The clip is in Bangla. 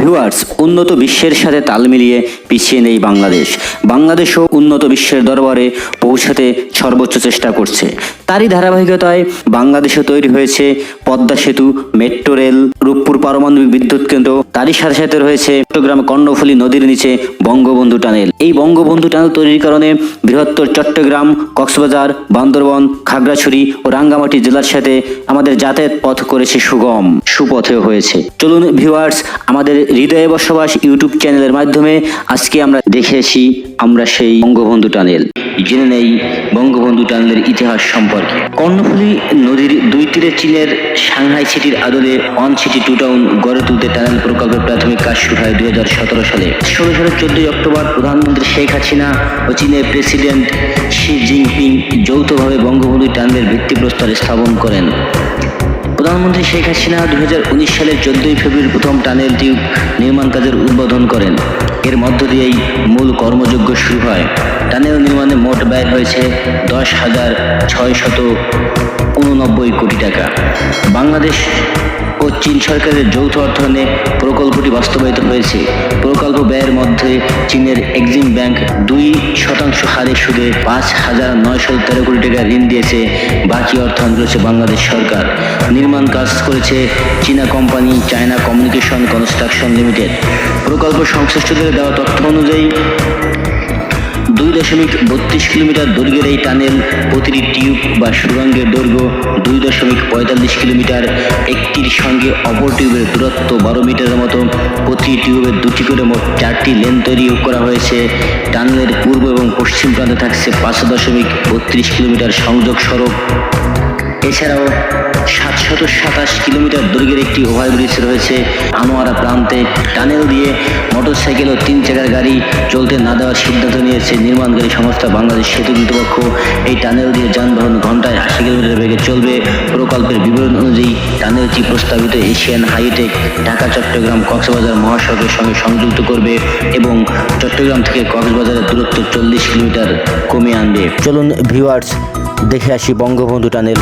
ভিউয়ার্স, উন্নত বিশ্বের সাথে তাল মিলিয়ে পিছিয়ে নেই বাংলাদেশ। বাংলাদেশও উন্নত বিশ্বের দরবারে পৌঁছাতে সর্বোচ্চ চেষ্টা করছে। তারই ধারাবাহিকতায় বাংলাদেশে তৈরি হয়েছে পদ্মা সেতু, মেট্রো রেল, রূপপুর পারমাণবিক বিদ্যুৎ কেন্দ্র, তারই সাথে সাথে রয়েছে চট্টগ্রাম কর্ণফুলী নদীর নিচে বঙ্গবন্ধু টানেল। এই বঙ্গবন্ধু টানেল তৈরির কারণে বৃহত্তর চট্টগ্রাম, কক্সবাজার, বান্দরবন, খাগড়াছড়ি ও রাঙ্গামাটি জেলার সাথে আমাদের যাতায়াত পথ করেছে সুগম, সুপথেও হয়েছে। চলুন ভিউয়ার্স, আমাদের হৃদয়ে বসবাস ইউটিউব চ্যানেলের মাধ্যমে আজকে আমরা দেখেছি আমরা সেই বঙ্গবন্ধু টানেল। জেনে নেই বঙ্গবন্ধু টানেলের ইতিহাস সম্পর্কে। কর্ণফুলী নদীর দুই তীরে চীনের সাংহাই সিটির আদলে ওয়ান সিটি টু টাউন গড়ে তুলতে টানেল প্রকল্পের প্রাথমিক কাজ শুরু হয় দুই হাজার সতেরো সালে। ষোলো সালের চোদ্দই অক্টোবর প্রধানমন্ত্রী শেখ হাসিনা ও চীনের প্রেসিডেন্ট শি জিনপিং যৌথভাবে বঙ্গবন্ধু টানেলের ভিত্তিপ্রস্তর স্থাপন করেন। প্রধানমন্ত্রী শেখ হাসিনা দু হাজার উনিশ সালের চোদ্দই ফেব্রুয়ারি প্রথম টানেল টিউব নির্মাণ কাজের উদ্বোধন করেন। এর মধ্য দিয়েই মূল কর্মযজ্ঞ শুরু হয়। টানেল নির্মাণে মোট ব্যয় হয়েছে দশ হাজার ছয় শত উননব্বই কোটি টাকা। বাংলাদেশ চীন সরকারের যৌথ অর্থায়নে প্রকল্পটি বাস্তবায়িত হয়েছে। প্রকল্প ব্যয়ের মধ্যে চীনের এক্সিম ব্যাংক দুই শতাংশ হারে সুদে পাঁচ হাজার নয়শো তেরো কোটি টাকা ঋণ দিয়েছে। বাকি অর্থায়ন করেছে বাংলাদেশ সরকার। নির্মাণ কাজ করেছে চীনা company China communication construction limited. প্রকল্প সংশ্লিষ্টদের দেওয়া তথ্য অনুযায়ী দুই দশমিক বত্রিশ কিলোমিটার দৈর্ঘ্যের এই টানেল, প্রতিটি টিউব বা সুরঙ্গের দৈর্ঘ্য দুই দশমিক পঁয়তাল্লিশ কিলোমিটার। একটির সঙ্গে অপর টিউবের দূরত্ব বারো মিটারের মতো। প্রতি টিউবের দুটি করে মোট চারটি লেন তৈরি করা হয়েছে। টানেলের পূর্ব এবং পশ্চিম প্রান্তে থাকছে পাঁচ দশমিক বত্রিশ কিলোমিটার সংযোগ সড়ক। এছাড়াও সাতশত সাতাশ কিলোমিটার দৈর্ঘ্যের একটি ওভারব্রিজ রয়েছে আনোয়ারা প্রান্তে। টানেল দিয়ে মোটরসাইকেল ও তিন চাকার গাড়ি চলতে না দেওয়ার সিদ্ধান্ত নিয়েছে নির্মাণকারী সংস্থা বাংলাদেশ সেতু কর্তৃপক্ষ। এই টানেল দিয়ে যানবাহন ঘন্টায় আশি কিলোমিটার বেগে চলবে। প্রকল্পের বিবরণ অনুযায়ী টানেলটি প্রস্তাবিত এশিয়ান হাইটেক ঢাকা, চট্টগ্রাম, কক্সবাজার মহাসড়কের সঙ্গে সংযুক্ত করবে এবং চট্টগ্রাম থেকে কক্সবাজারের দূরত্ব চল্লিশ কিলোমিটার কমিয়ে আনবে। চলুন ভিউয়ার্স দেখে আসি বঙ্গবন্ধু টানেল।